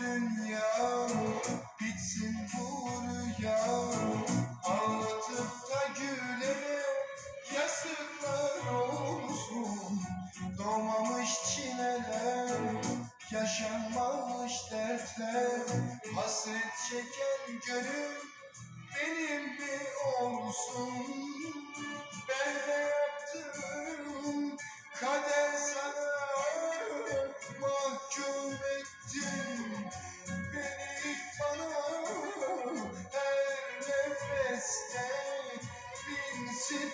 Dünya, bitsin bu rüya Ağlatıp da gülene yazıklar olsun. Doğmamış çileler, yaşanmamış dertler. Hasret çeken gönül benim mi olsun? Ben de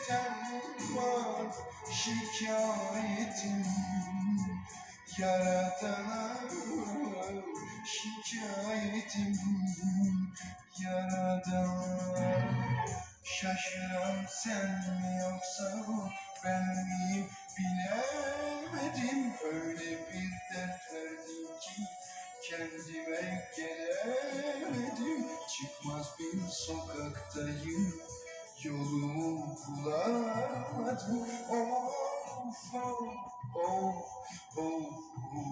sitem var Şikayetim. Yaradana şikayetim. Yaradana Şaşıran sen mi yoksa ben miyim bilemedim. Öyle bir dert verdin ki kendime gelemedim. Çıkmaz bir sokaktayım yolumu bulamadım. Of of of of